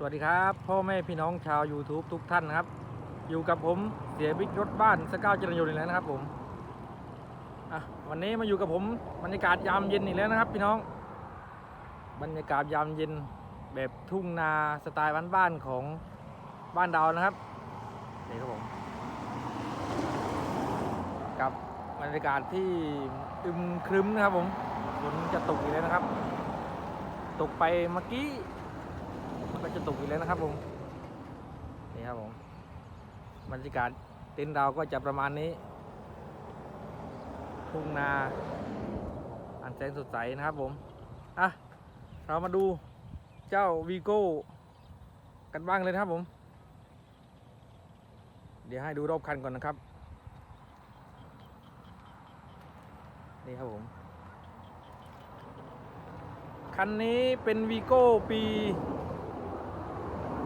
สวัสดีครับ พ่อแม่พี่น้องชาว YouTube ทุกท่านนะครับ อยู่กับผมเสียบิ๊กรถบ้านสก้าวเจริญยนต์อีกแล้วนะครับผมอะวันนี้มาอยู่กับผมบรรยากาศยามเย็นอีกแล้วนะครับพี่น้อง บรรยากาศยามเย็นแบบทุ่งนาสไตล์บ้านๆของบ้านดาวนะครับนี่ครับผมกับบรรยากาศที่อึมครึ้มนะครับผมฝนจะตกอีกแล้วนะครับ ตกไปเมื่อกี้ ก็จะตกอีกแล้วนะครับผมนี่ครับผมบรรยากาศเต็นท์เราก็จะประมาณนี้ทุ่งนาอันแสนสดใสนะครับผมอะเรามาดูเจ้าวีโก้กันบ้างเลยนะครับผม เดี๋ยวให้ดูรอบคันก่อนนะครับ นี่ครับผม คันนี้เป็นวีโก้ปี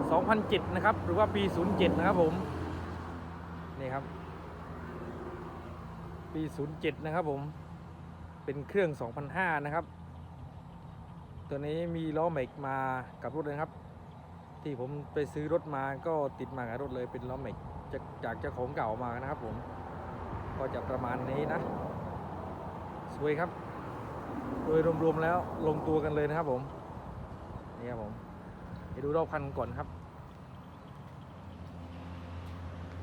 2007 นะครับ หรือว่าปี 07 นะครับผม นี่ครับ ปี 07 นะครับผม เป็นเครื่อง 2005 นะครับ ตัวนี้มีล้อแม็กมากับรถเลยครับ ที่ผมไปซื้อรถมาก็ติดมากับรถเลยเป็นล้อแม็กจากจากเจ้าของเก่ามานะครับผม ก็จะประมาณนี้นะ สวยครับ โดยรวมๆแล้วลงตัวกันเลยนะครับผม นี่ครับผม ไปดูรอบคันก่อนครับ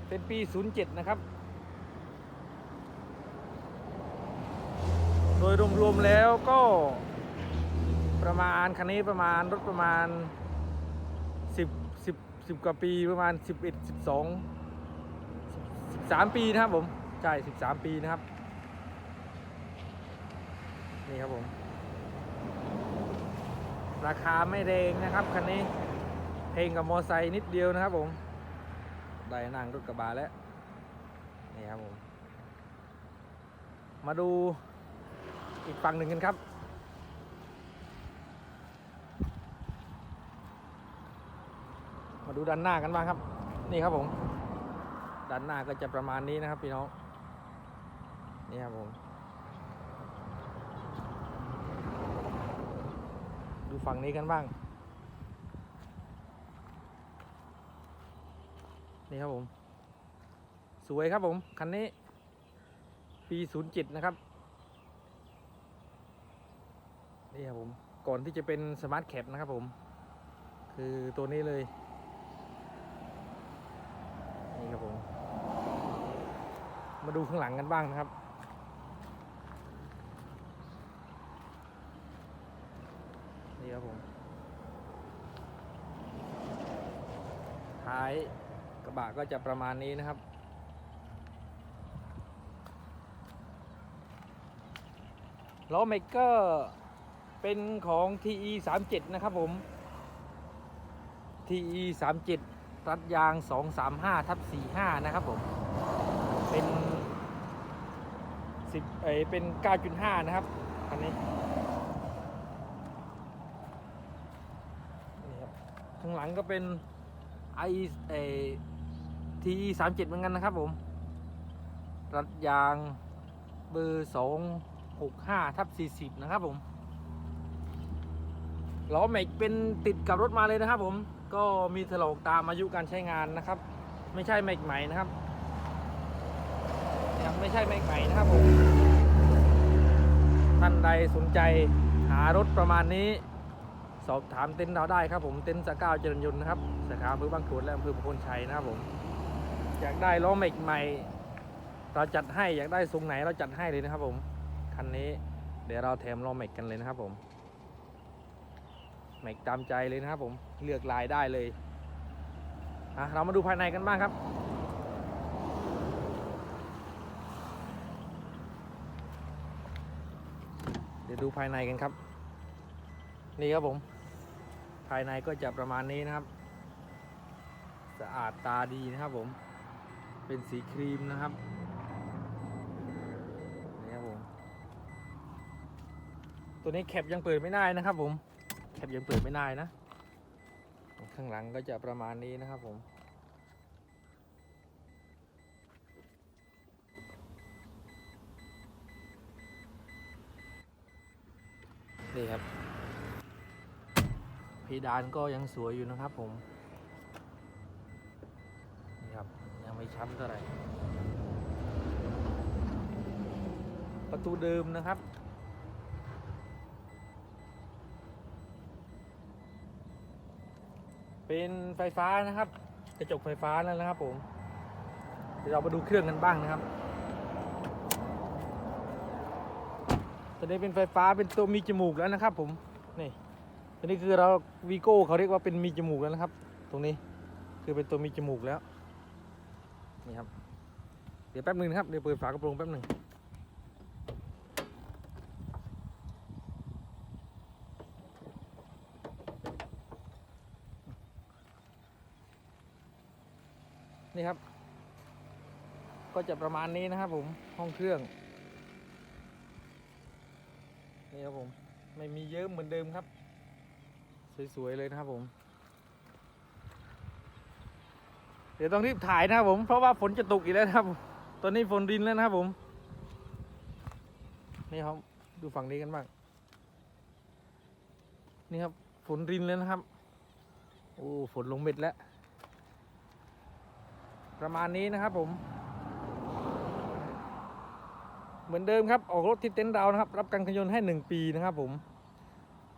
เป็นปี 07 นะครับ โดยรวมๆแล้วก็ประมาณคันนี้ประมาณรถประมาณ 10 10 10กว่าปีประมาณ 11 12 13 ปีนะครับผม ใช่ 13 ปีนะครับ นี่ครับผม ราคาไม่แรงนะครับคันนี้เพลงกับมอไซค์นิดเดียวนะครับผม ได้นั่งรถกระบะแล้ว นี่ครับผม มาดูอีกฝั่งหนึ่งกันครับ มาดูด้านหน้ากันบ้างครับ นี่ครับผม ด้านหน้าก็จะประมาณนี้นะครับพี่น้อง นี่ครับผม ดูฝั่งนี้กันบ้าง นี่ครับผม สวยครับผม คันนี้ ปี 07 นะครับ นี่ครับผม ก่อนที่จะเป็นสมาร์ทแคปนะครับผม คือตัวนี้เลย นี่ครับผม มาดูข้างหลังกันบ้างนะครับ นี่ครับผม ท้ายกระบะก็จะประมาณนี้นะครับ ล้อเมกเกอร์เป็นของ TE 37นะครับผม TE 37รัดยาง 235ทับ45 นะครับผม เป็น10เอยเป็น 9.5 นะครับคันนี้นี่ครับข้างหลังก็เป็น i เอทีสามเจ็ดเหมือนกันนะครับผม รัดยางเบอร์สองหกห้าทับสี่สิบนะครับผมล้อแม็กเป็นติดกับรถมาเลยนะครับผมก็มีถลอกตามอายุการใช้งานนะครับ ไม่ใช่แม็กใหม่นะครับยังไม่ใช่แม็กใหม่นะครับผมท่านใดสนใจหารถประมาณนี้ สอบถามเต็นท์เราได้ครับผมเต็นท์สก้าวเจริญยนต์นะครับสาขาอำเภอบางขวดและอำเภอประโคนชัยนะครับผม อยากได้ล้อเมกใหม่ เราจัดให้อยากได้ทรงไหนเราจัดให้เลยนะครับผมคันนี้เดี๋ยวเราแถมล้อเมกกันเลยนะครับผมเมกตามใจเลยนะครับผมเลือกลายได้เลยอะเรามาดูภายในกันบ้างครับเดี๋ยวดูภายในกันครับ นี่ครับผม ภายในก็จะประมาณนี้นะครับ สะอาดตาดีนะครับผม เป็นสีครีมนะครับนี่ครับผม ตัวนี้แคปยังเปิดไม่ได้นะครับผม แคปยังเปิดไม่ได้นะ ข้างหลังก็จะประมาณนี้นะครับผมนี่ครับ ดานก็ยังสวยอยู่นะครับผม นี่ครับ ยังไม่ช้ำเท่าไหร่ประตูเดิมนะครับ เป็นไฟฟ้านะครับ กระจกไฟฟ้าแล้วนะครับผมเดี๋ยวเรามาดูเครื่องกันบ้างนะครับตัวนี้เป็นไฟฟ้าเป็นตัวมีจมูกแล้วนะครับผม นี่ ตัวนี้คือเราวีโก้เขาเรียกว่าเป็นมีจมูกแล้วนะครับ ตรงนี้คือเป็นตัวมีจมูกแล้วนี่ครับ เดี๋ยวแป๊บหนึงนะครับเดี๋ยวเปิดฝากระโปรงแป๊บหนึ่งนี่ครับ ก็จะประมาณนี้นะครับผมห้องเครื่อง นี่ครับผม ไม่มีเยอะเหมือนเดิมครับ สวยๆเลยนะครับผม เดี๋ยวต้องรีบถ่ายนะครับผม เพราะว่าฝนจะตกอีกแล้วครับ ตอนนี้ฝนรินแล้วนะครับผม นี่ครับดูฝั่งนี้กันบ้าง นี่ครับฝนรินแล้วนะครับ โอ้ฝนลงเม็ดแล้ว ประมาณนี้นะครับผม เหมือนเดิมครับ ออกรถที่เต็นท์ดาวนะครับ รับการขยนต์ให้ 1 ปีนะครับผม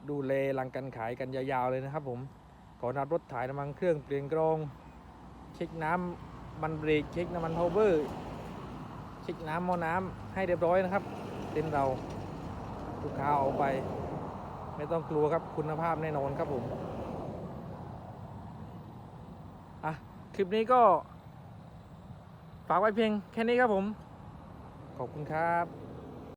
ดูแลหลังการขายกันยาวๆเลยนะครับผมก่อนับรถถ่ายน้ำมันเครื่องเปลี่ยนกรอง เช็คน้ำมันเบรกเช็คน้ำมันพาวเวอร์เช็คน้ำหม้อน้ำให้เรียบร้อยนะครับเต็นเราลูกค้าเอาไป ไม่ต้องกลัวครับคุณภาพแน่นอนครับผมอะคลิปนี้ก็ฝากไว้เพียงแค่นี้ครับผม ขอบคุณครับ